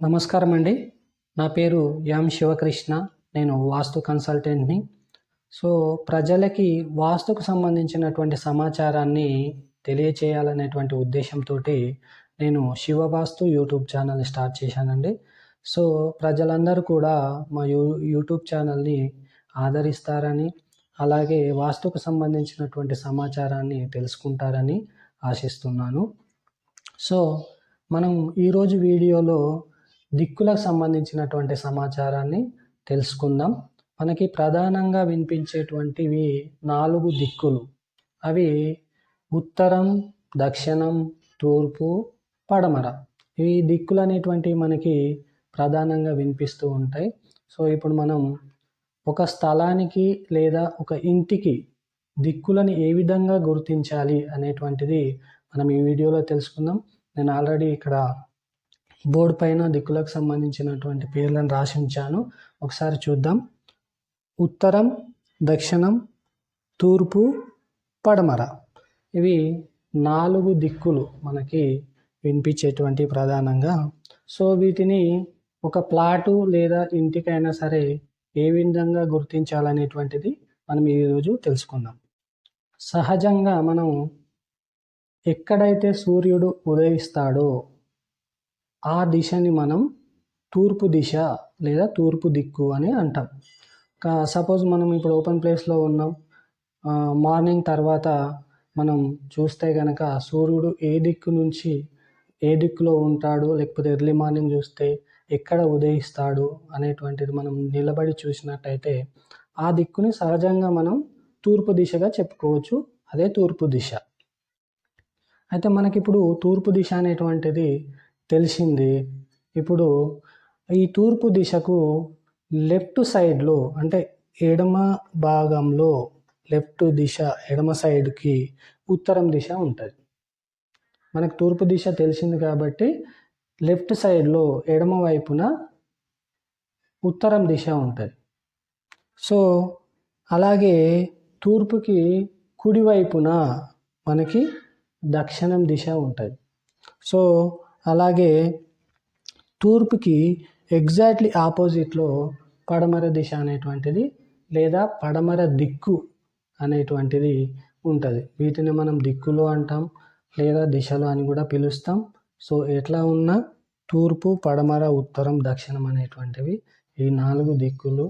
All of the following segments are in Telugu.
నమస్కారం అండి నా పేరు ఎం శివకృష్ణ. నేను వాస్తు కన్సల్టెంట్ని. సో ప్రజలకి వాస్తుకు సంబంధించినటువంటి సమాచారాన్ని తెలియచేయాలనేటువంటి ఉద్దేశంతో నేను శివవాస్తు యూట్యూబ్ ఛానల్ని స్టార్ట్ చేశానండి. సో ప్రజలందరూ కూడా మా యూ యూట్యూబ్ ఛానల్ని ఆదరిస్తారని అలాగే వాస్తుకు సంబంధించినటువంటి సమాచారాన్ని తెలుసుకుంటారని ఆశిస్తున్నాను. సో మనం ఈరోజు వీడియోలో దిక్కులకు సంబంధించినటువంటి సమాచారాన్ని తెలుసుకుందాం. మనకి ప్రధానంగా వినిపించేటువంటివి నాలుగు దిక్కులు. అవి ఉత్తరం దక్షిణం తూర్పు పడమర. ఈ దిక్కులు అనేటువంటివి మనకి ప్రధానంగా వినిపిస్తూ ఉంటాయి. సో ఇప్పుడు మనం ఒక స్థలానికి లేదా ఒక ఇంటికి దిక్కులను ఏ విధంగా గుర్తించాలి అనేటువంటిది మనం ఈ వీడియోలో తెలుసుకుందాం. నేను ఆల్రెడీ ఇక్కడ బోర్డు పైన దిక్కులకు సంబంధించినటువంటి పేర్లను రాసి ఉంచాను. ఒకసారి చూద్దాం. ఉత్తరం దక్షిణం తూర్పు పడమర. ఇవి నాలుగు దిక్కులు మనకి వినిపించేటువంటి ప్రధానంగా. సో వీటిని ఒక ప్లాటు లేదా ఇంటికైనా సరే ఏ విధంగా గుర్తించాలనేటువంటిది మనం ఈరోజు తెలుసుకుందాం. సహజంగా మనం ఎక్కడైతే సూర్యుడు ఉదయిస్తాడో ఆ దిశని మనం తూర్పు దిశ లేదా తూర్పు దిక్కు అని అంటాం. సపోజ్ మనం ఇప్పుడు ఓపెన్ ప్లేస్లో ఉన్నాం. మార్నింగ్ తర్వాత మనం చూస్తే కనుక సూర్యుడు ఏ దిక్కు నుంచి ఏ దిక్కులో ఉంటాడు లేకపోతే ఎర్లీ మార్నింగ్ చూస్తే ఎక్కడ ఉదయిస్తాడు అనేటువంటిది మనం నిలబడి చూసినట్టయితే ఆ దిక్కుని సహజంగా మనం తూర్పు దిశగా చెప్పుకోవచ్చు. అదే తూర్పు దిశ. అయితే మనకిప్పుడు తూర్పు దిశ అనేటువంటిది తెలిసింది. ఇప్పుడు ఈ తూర్పు దిశకు లెఫ్ట్ సైడ్లో అంటే ఎడమ భాగంలో లెఫ్ట్ దిశ ఎడమ సైడ్కి ఉత్తరం దిశ ఉంటుంది. మనకు తూర్పు దిశ తెలిసింది కాబట్టి లెఫ్ట్ సైడ్లో ఎడమ వైపున ఉత్తరం దిశ ఉంటుంది. సో అలాగే తూర్పుకి కుడివైపున మనకి దక్షిణం దిశ ఉంటుంది. సో అలాగే తూర్పుకి ఎగ్జాక్ట్లీ ఆపోజిట్లో పడమర దిశ అనేటువంటిది లేదా పడమర దిక్కు అనేటువంటిది ఉంటుంది. వీటిని మనం దిక్కులు అంటాం లేదా దిశలు అని కూడా పిలుస్తాం. సో ఎట్లా ఉన్నా తూర్పు పడమర ఉత్తరం దక్షిణం అనేటువంటివి ఈ నాలుగు దిక్కులు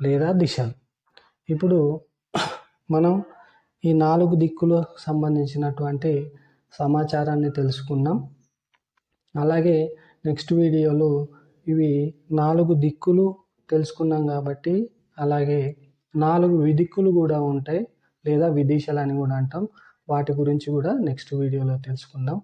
లేదా దిశలు. ఇప్పుడు మనం ఈ నాలుగు దిక్కులు సంబంధించినటువంటి సమాచారాన్ని తెలుసుకున్నాం. అలాగే నెక్స్ట్ వీడియోలో ఇవి నాలుగు దిక్కులు తెలుసుకున్నాం కాబట్టి అలాగే నాలుగు విదిక్కులు కూడా ఉంటాయి లేదా విదిశలు అని కూడా అంటాం. వాటి గురించి కూడా నెక్స్ట్ వీడియోలో తెలుసుకుందాం.